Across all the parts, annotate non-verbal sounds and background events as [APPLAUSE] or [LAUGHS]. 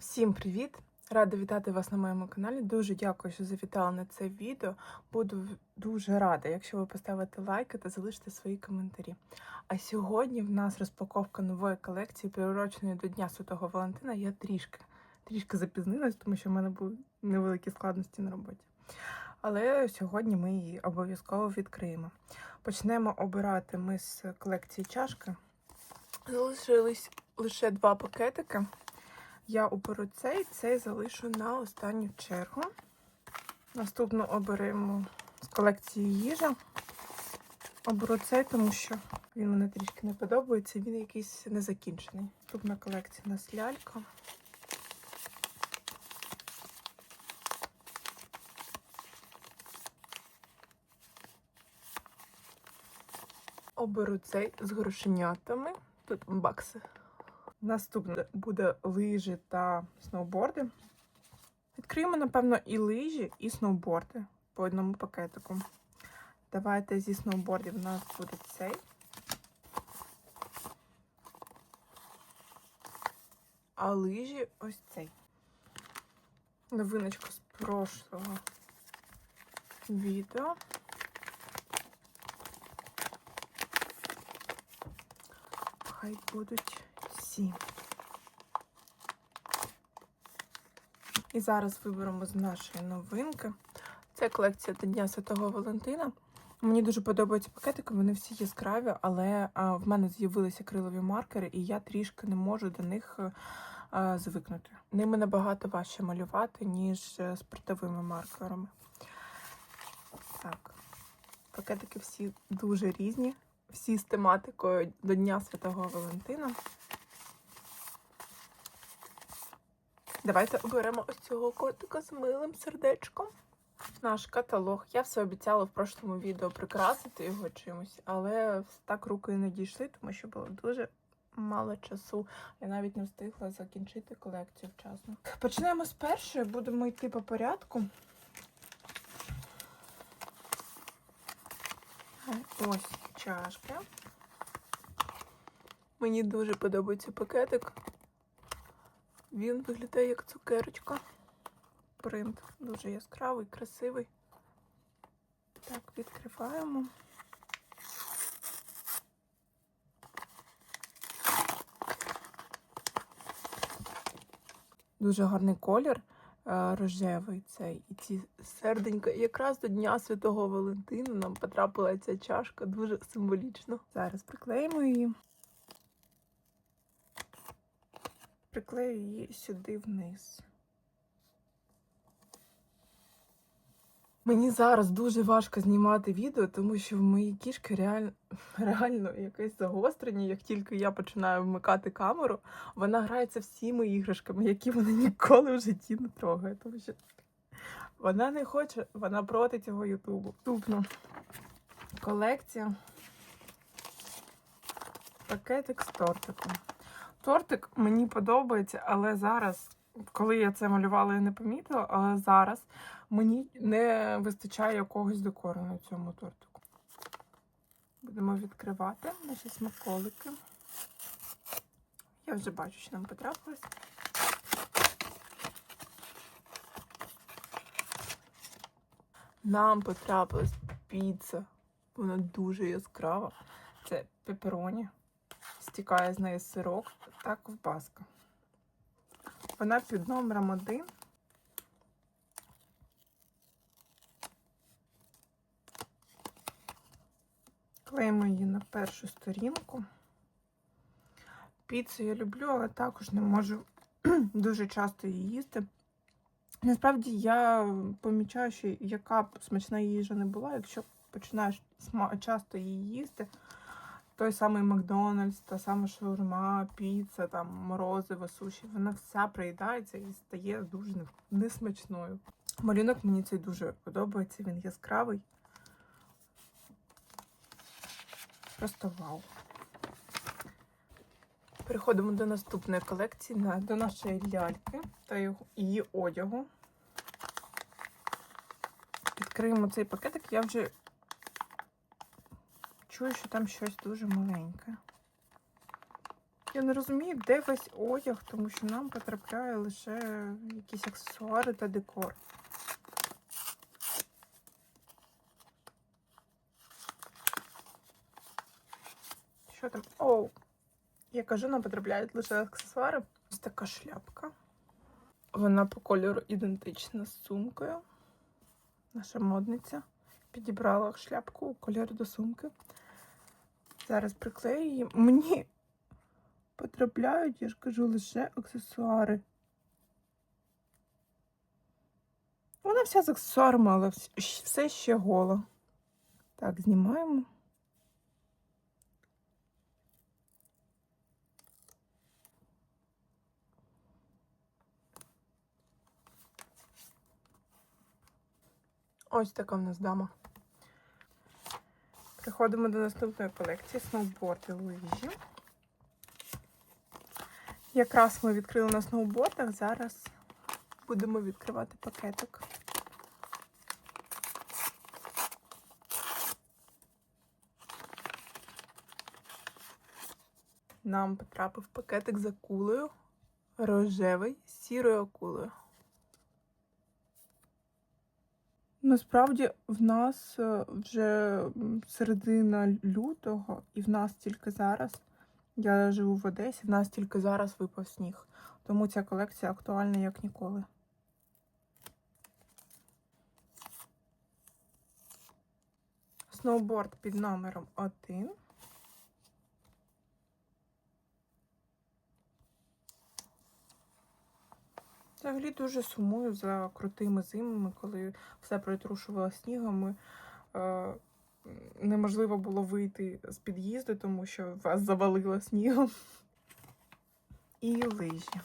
Всім привіт! Рада вітати вас на моєму каналі. Дуже дякую, що завітали на це відео. Буду дуже рада, якщо ви поставите лайки та залишите свої коментарі. А сьогодні в нас розпаковка нової колекції, приуроченої до Дня Святого Валентина. Я трішки, трішки запізнилась, тому що в мене були невеликі складності на роботі. Але сьогодні ми її обов'язково відкриємо. Почнемо обирати ми з колекції чашки. Залишились лише два пакетики. Я оберу цей, цей залишу на останню чергу. Наступну оберемо з колекції їжа. Оберу цей, тому що він мені трішки не подобається, він якийсь незакінчений. Наступна колекція у нас лялька. Оберу цей з грошенятами. Тут бакси. Наступне буде лижі та сноуборди. Відкриємо, напевно, і лижі, і сноуборди по одному пакетику. Давайте зі сноубордів у нас буде цей. А лижі ось цей. Новиночка з прошлого відео. Хай будуть всі. І зараз виберемо з нашої новинки. Це колекція до Дня Святого Валентина. Мені дуже подобаються пакетики, вони всі яскраві, але в мене з'явилися крилові маркери, і я трішки не можу до них а, звикнути. Ними набагато важче малювати, ніж е, спиртовими маркерами. Так, пакетики всі дуже різні, всі з тематикою до Дня Святого Валентина. Давайте оберемо ось цього котика з милим сердечком. Наш каталог. Я все обіцяла в прошлому відео прикрасити його чимось, але так руки не дійшли, тому що було дуже мало часу. Я навіть не встигла закінчити колекцію вчасно. Почнемо з першої, будемо йти по порядку. Ось чашки. Мені дуже подобається пакетик. Він виглядає як цукерочка. Принт дуже яскравий, красивий. Так, відкриваємо. Дуже гарний колір, е, рожевий цей. І ці серденька. Якраз до Дня Святого Валентина нам потрапила ця чашка дуже символічно. Зараз приклеїмо її. Приклею її сюди вниз. Мені зараз дуже важко знімати відео, тому що в моїй кішки реально, [LAUGHS] реально якесь загострення. Як тільки я починаю вмикати камеру, вона грається всіми іграшками, які вона ніколи в житті не трогає. Тому що вона не хоче, вона проти цього Ютубу. Наступно колекція. Пакетик з тортиком. Тортик мені подобається, але зараз, коли я це малювала, я не помітила, але зараз мені не вистачає якогось декору на цьому тортику. Будемо відкривати наші смаколики. Я вже бачу, що нам потрапилось. Нам потрапилась піца. Вона дуже яскрава. Це пепероні. Стікає з неї сирок та ковбаска. Вона під номером один. Клеїмо її на першу сторінку. Піцу я люблю, але також не можу [CLEARS THROAT] дуже часто її їсти. Насправді я помічаю, що яка б смачна їжа не була, якщо починаєш часто її їсти, той самий Макдональдс, та сама шаурма, піца, там морозиво, суші, вона вся приїдається і стає дуже несмачною. Малюнок мені цей дуже подобається, він яскравий. Просто вау. Переходимо до наступної колекції, до нашої ляльки та її одягу. Відкриємо цей пакетик, я вже чую, що там щось дуже маленьке. Я не розумію, де весь одяг, тому що нам потрапляє лише якісь аксесуари та декор. Що там? Оу! Я кажу, нам потрапляють лише аксесуари. Ось така шляпка. Вона по кольору ідентична з сумкою. Наша модниця підібрала шляпку у кольорі до сумки. Зараз приклею її. Мені потрапляють, я ж кажу, лише аксесуари. Вона вся з аксесуарами, але все ще гола. Так, знімаємо. Ось така в нас дама. Приходимо до наступної колекції сноуборди лижі. Якраз ми відкрили на сноубордах, зараз будемо відкривати пакетик. Нам потрапив пакетик з акулою, рожевий з сірою акулою. Насправді в нас е, вже середина лютого, і в нас тільки зараз. Я живу в Одесі, в нас тільки зараз випав сніг. Тому ця колекція актуальна як ніколи. Сноуборд під номером 1. Взагалі дуже сумую за крутими зимами, коли все притрушувало снігом. Е, неможливо було вийти з під'їзду, тому що вас завалило снігом. І лижі.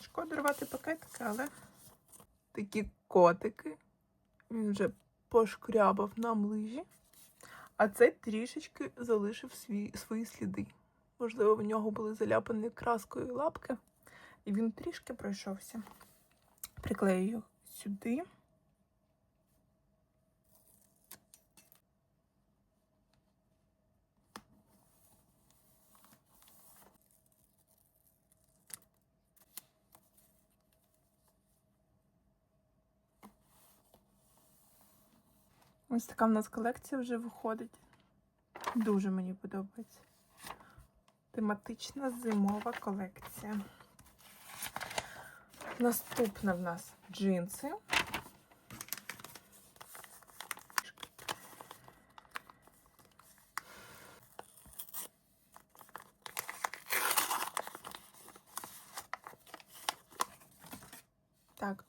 Шкода рвати пакетики, але такі котики. Він вже пошкрябав нам лижі. А цей трішечки залишив свій, свої сліди. Можливо, в нього були заляпані краскою лапки, і він трішки пройшовся. Приклею сюди. Ось така в нас колекція вже виходить. Дуже мені подобається. Тематична зимова колекція. Наступна в нас джинси. Так,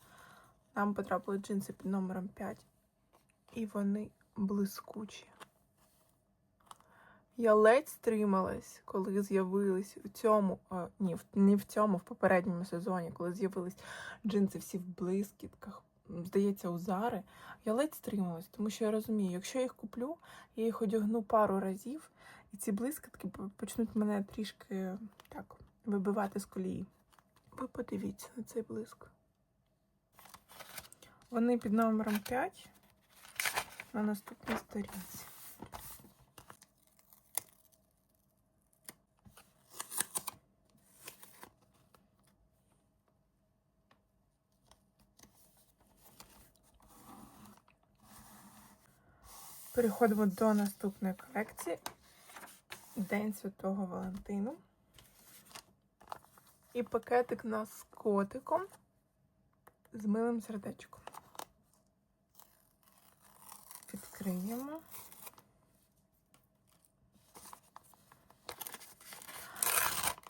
нам потрапили джинси під номером 5. І вони блискучі. Я ледь стрималась, коли з'явились у цьому, а, ні, не в цьому, в попередньому сезоні, коли з'явились джинси всі в блискітках, здається, у Зари. Я ледь стрималась, тому що я розумію, якщо я їх куплю, я їх одягну пару разів, і ці блискітки почнуть мене трішки так вибивати з колії. Ви подивіться на цей блиск. Вони під номером 5 на наступній сторінці. Переходимо до наступної колекції. День Святого Валентину. І пакетик нас з котиком з милим сердечком. Відкриємо.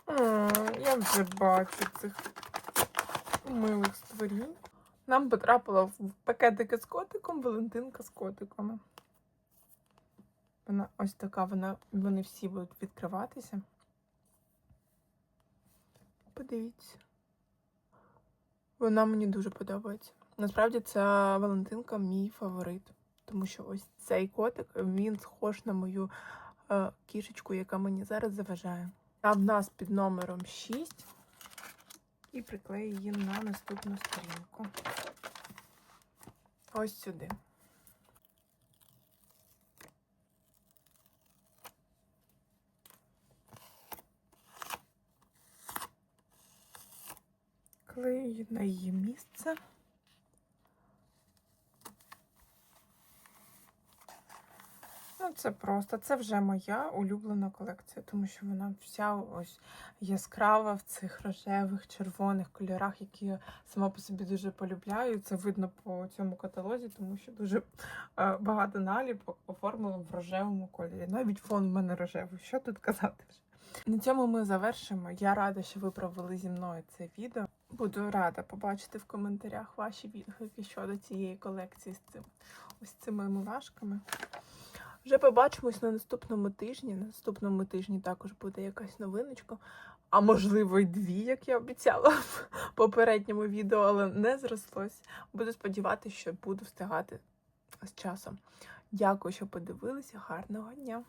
О, я вже бачу цих милих створінь. Нам потрапила в пакетики з котиком Валентинка з котиками. Вона ось така, вона, вони всі будуть відкриватися. Подивіться. Вона мені дуже подобається. Насправді ця Валентинка мій фаворит. Тому що ось цей котик, він схож на мою е, кішечку, яка мені зараз заважає. А в нас під номером 6. І приклею її на наступну сторінку. ось сюди. Клею на її місце. Це просто, це вже моя улюблена колекція, тому що вона вся ось яскрава в цих рожевих, червоних кольорах, які я сама по собі дуже полюбляю. Це видно по цьому каталозі, тому що дуже е, багато наліпок оформлено в рожевому кольорі. Навіть фон в мене рожевий. Що тут казати вже? На цьому ми завершимо. Я рада, що ви провели зі мною це відео. Буду рада побачити в коментарях ваші відгуки щодо цієї колекції з цим ось цими милашками. Вже побачимось на наступному тижні. На наступному тижні також буде якась новиночка. А можливо, й дві, як я обіцяла в попередньому відео, але не зрослось. Буду сподіватися, що буду встигати з часом. Дякую, що подивилися. Гарного дня!